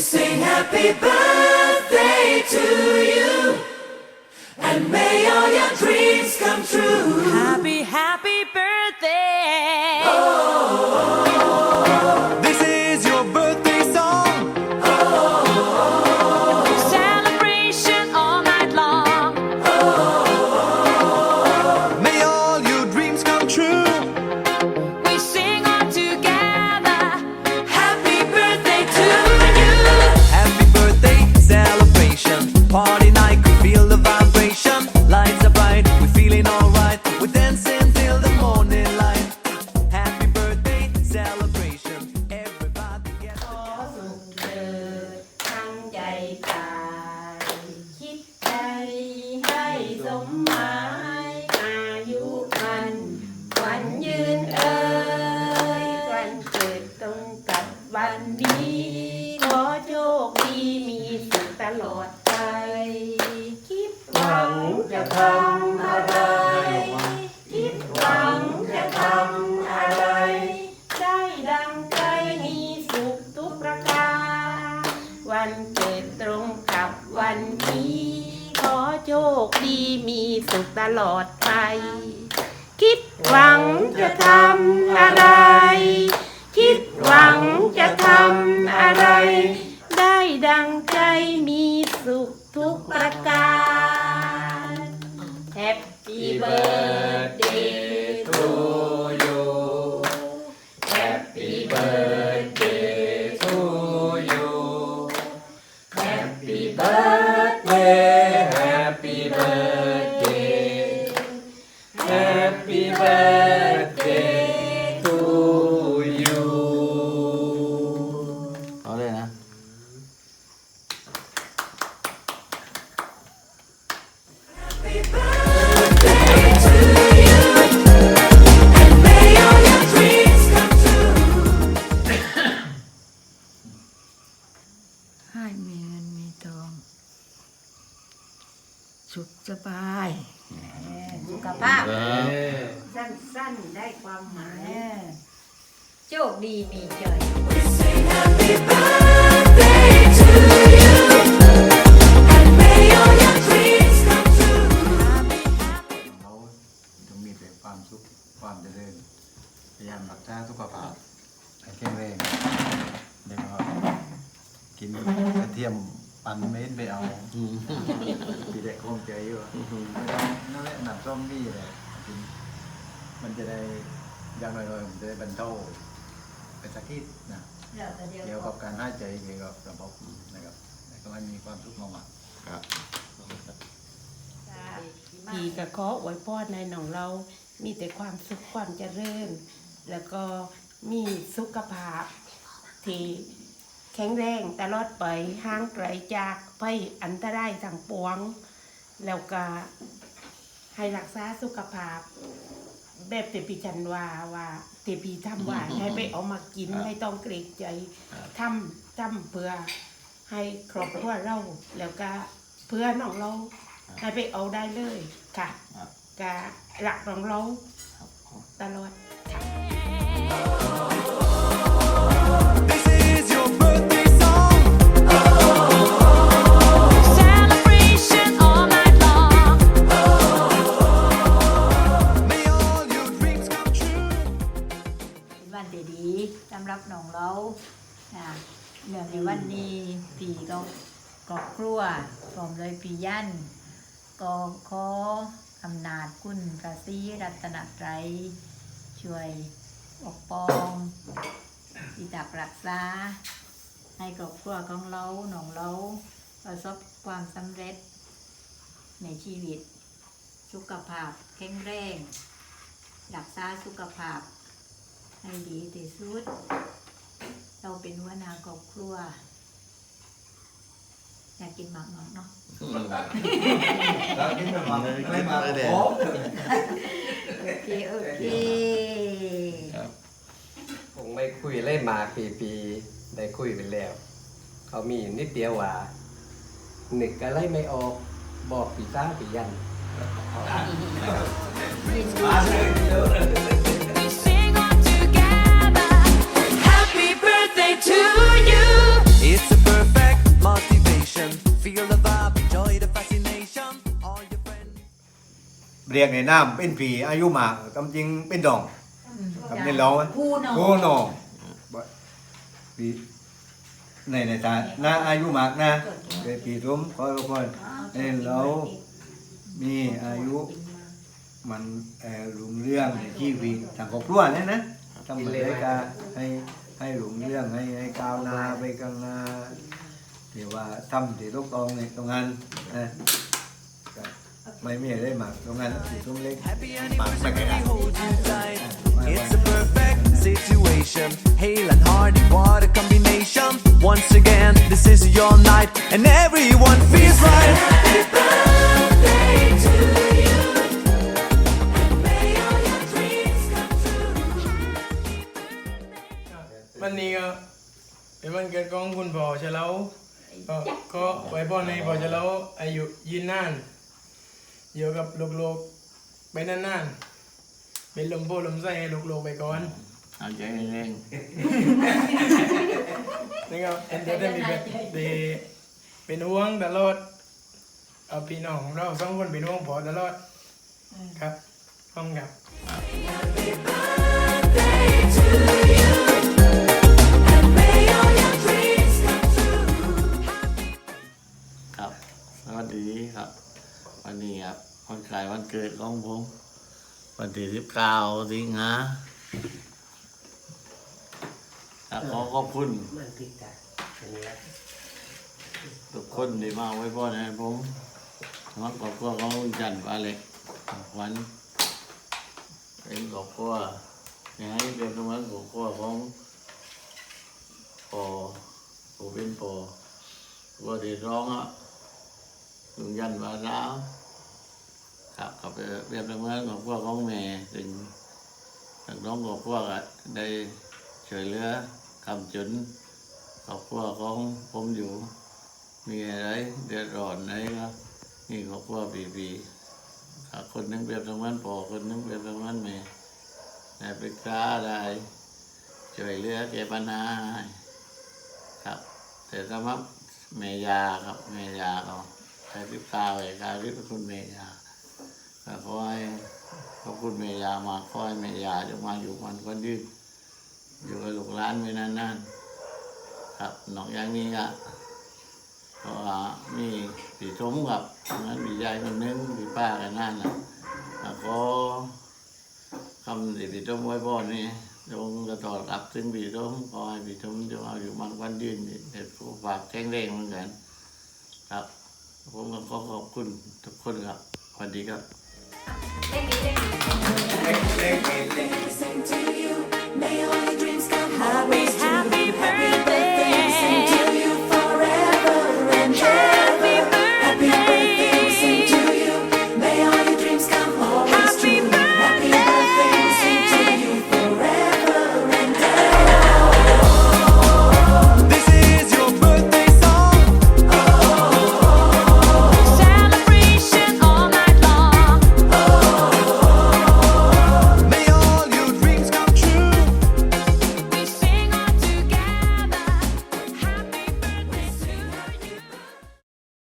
sing happy birthday to you. And may มหมายอายุมันวันยืนเอ่ยวันเกิดตรงกับวันนี้ขอโชคดีมีสุขตลอดไป คิดหวังจะทำ สุขตลอดไป คิดหวังจะทำอะไร สุขสบายสุขภาพ สั้นๆ ได้ความหมายโชคดีมีใจ We sing happy birthday to you. And may all your dreams come true. เขาต้องมีแต่ความสุขความเจริญพยายามรักษาสุขภาพให้แข็งแรงแล้วก็กินกระเทียม ปั่นเม็ดไปเอาพี่เด็กคงใจอยู่อะไม่ต้องนั่นแหละหนักส้มนี่แหละกินมันจะได้อยังน้อยๆมันจะได้บรรเทาไปสักทีนะเกี่ยวกับการหายใจเกี่ยวกับระบบนะครับแล้วก็ให้มีความสุขมากๆครับพี่ก็ขออวยพรในหนองเรา มีแต่ความสุขความเจริญ แล้วก็มีสุขภาพที่ แข็งแรงตลอดไปห่างไกลจากภัยอันตรายต่างปวง แล้วก็ให้รักษาสุขภาพ แบบเตปีจันว่าว่าเตปีทำว่าให้ไปเอามากินไม่ต้องเกรงใจทำทำเพื่อให้ครอบครัวเราแล้วก็เพื่อนของเราให้ไปเอาได้เลยค่ะครับกะหลักของเราตลอดค่ะ รับน้องเราเนื่องในวันนี้ปีก็ครอบครัวพร้อมเลยปียันก็ขออำนาจคุณพระศรีรัตนตรัยช่วยปกป้องปิตักรักษาให้ครอบครัวของเราหนองเราประสบความสำเร็จในชีวิต สุขภาพแข็งแรงรักษาสุขภาพ ให้ดีที่สุด เราเป็นหัวหน้าครอบครัว อยากกินหมากหมอกเนาะแล้วกินแบบว่าไม่มาเลยโอเคโอเคคงไม่คุยเล่นมาปีปีๆได้คุยไปแล้ว เขามีนิดเดียวว่าหนึกอะไรไม่ออกบอกปีซ่าปียัน We sing เรียกในน้ำเป็นผีอายุมากกำจริงเป็นดองกับในเราผู้น้องโอ้นองบ่ปีในในตาหน้าอายุมากนะเป็นปีทุ่มขอทุกคนในเรามีอายุมันเอ่อหลุงเรื่องในชีวิตทางครอบครัวเนี่ยนะทำอะไรกาให้ให้หลุงเรื่องให้ให้ก้าวหน้าไปข้างหน้าที่ว่าทำที่ลูกตองในตรงนั้นนะก็ ไม่มีอะไรมากตรงนั้นที่ทุ่มเล็ก Happy มากไม่ anniversary, ไกลนะ hold you tight. It's a perfect situation. Hale and Hardy, what a combination. Once again, this is your night, and everyone feels right. Happy birthday to you. And may all your dreams come true. วันนี้ก็เป็นวันเกิดของคุณพ่อเฉลาก็ก็ไว้พรให้พ่อเฉลาอายุยืนนาน อยู่กับลูกๆไปนานๆเป็นลมโพลมไส้ให้ลูกๆไปก่อนเอาใจเร่งนี่ก็เป็นเดือนที่มีแบบดีเป็นห่วงตลอดเอาพี่น้องของเราสองคนเป็นห่วงพ่อตลอดครับห้องครับ Happy birthday to you. And may all your dreams come true. ครับ สวัสดีครับ วันนี้ครับวันคล้ายวันเกิดของผม วันที่สิบเก้าสิงหาครับขอขอบคุณทุกคนที่มาไว้พ่อให้ผมทั้งครอบครัวของคุณจันทร์ปาเล็กขวัญเป็นครอบครัวอยังให้เป็นเหมือนครอบครัวของปอผมเป็นปอว่าที่ร้องอะ ลุงยันมาแล้วครับกับเรียบเมื่อของพวกของแม่ถึงทางน้องของพวกอะได้ช่วยเหลือคำจุนครอบครัวของผมอยู่ มีอะไรเดือดร้อนอะไรครับนี่ครอบครัวปีปีคนนึงเปรียบเสมือนพ่อคนนึงเปรียบเสมือนแม่ได้ปรึกษาได้ช่วยเหลือแก้ปัญหาครับ แต่สำหรับเมยาครับเมยาเรา ใช้ทิพกาวเอกาทิพคุณเมยาก็ขอให้ขอบคุณเมยามาขอให้เมยาจะมาอยู่มันคนยืนอยู่กับลูกหลานไปนานๆครับนอกอย่างนี้ก็เพราะว่ามีผีทมกับนั้นมียายคนนึงมีป้ากันนั่นนะแล้วก็คำที่ผีทมไว้พ่อนี่จงกระตอดรับถึงบีทมขอให้บีทมจงเอาอยู่มันวันยืนเด็ดผู้ฝากแข็งแรงเหมือนกันครับ ผมก็ขอขอบคุณทุกคนครับสวัสดีครับ Listen to you. May all